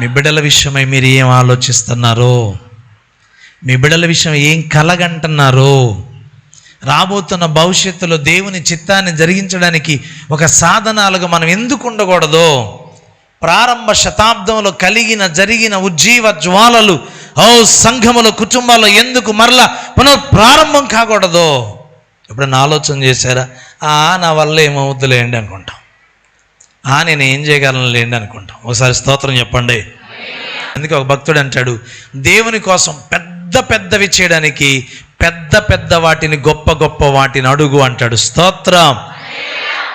మీ బిడ్డల విషయమై మీరు ఏం ఆలోచిస్తున్నారు? మీ బిడ్డల విషయం ఏం కలగంటున్నారు? రాబోతున్న భవిష్యత్తులో దేవుని చిత్తాన్ని జరిగించడానికి ఒక సాధనాలుగా మనం ఎందుకు ఉండకూడదో? ప్రారంభ శతాబ్దంలో కలిగిన జరిగిన ఉజ్జీవ జ్వాలలు ఓ సంఘముల కుటుంబాల్లో ఎందుకు మరలా పునఃప్రారంభం కాకూడదు? ఎప్పుడన్నా ఆలోచన చేశారా? ఆ నా వల్ల ఏమవుతులేండి అనుకుంటాం. ఆ నేను ఏం చేయగలను లేండి అనుకుంటాం. ఒకసారి స్తోత్రం చెప్పండి. అందుకే ఒక భక్తుడు అంటాడు దేవుని కోసం పెద్ద పెద్దవి చేయడానికి పెద్ద పెద్ద వాటిని గొప్ప గొప్ప వాటిని అడుగు అంటాడు. స్తోత్రం.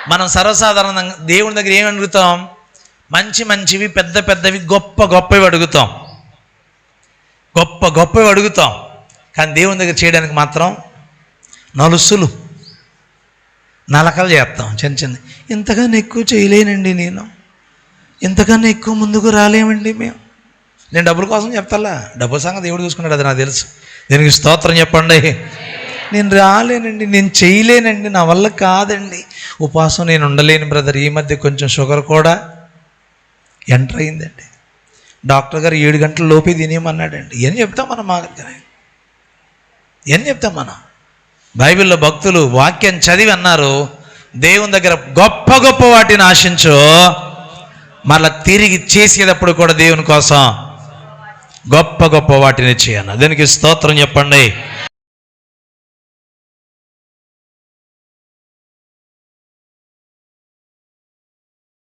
మనం సర్వసాధారణంగా దేవుని దగ్గర ఏమి అడుగుతాం? మంచి మంచివి పెద్ద పెద్దవి గొప్ప గొప్పవి అడుగుతాం. గొప్ప గొప్పవి అడుగుతాం. కానీ దేవుని దగ్గర చేయడానికి మాత్రం నలుసులు. నలకలు చేస్తాం చిన్న చిన్న. ఇంతకన్నా ఎక్కువ చేయలేనండి నేను. ఇంతకన్నా ఎక్కువ ముందుకు రాలేమండి మేము. నేను డబ్బుల కోసం చెప్తాలా? డబ్బు సంగతి దేవుడు చూసుకున్నాడు అది నాకు తెలుసు. దీనికి స్తోత్రం చెప్పండి. నేను రాలేనండి నేను చేయలేనండి నా వల్ల కాదండి. ఉపవాసం నేను ఉండలేను బ్రదర్. ఈ మధ్య కొంచెం షుగర్ కూడా ఎంటర్ అయిందండి. డాక్టర్ గారు ఏడు గంటల లోపే తినేయమన్నాడండి. ఏం చెప్తాం మనం మా దగ్గర? ఏం చెప్తాం మనం? బైబిల్లో భక్తులు వాక్యం చదివి అన్నారు దేవుని దగ్గర గొప్ప గొప్ప వాటిని ఆశించు. మళ్ళా తిరిగి చేసేటప్పుడు కూడా దేవుని కోసం గొప్ప గొప్ప వాటిని చేయను దీనికి స్తోత్రం చెప్పండి.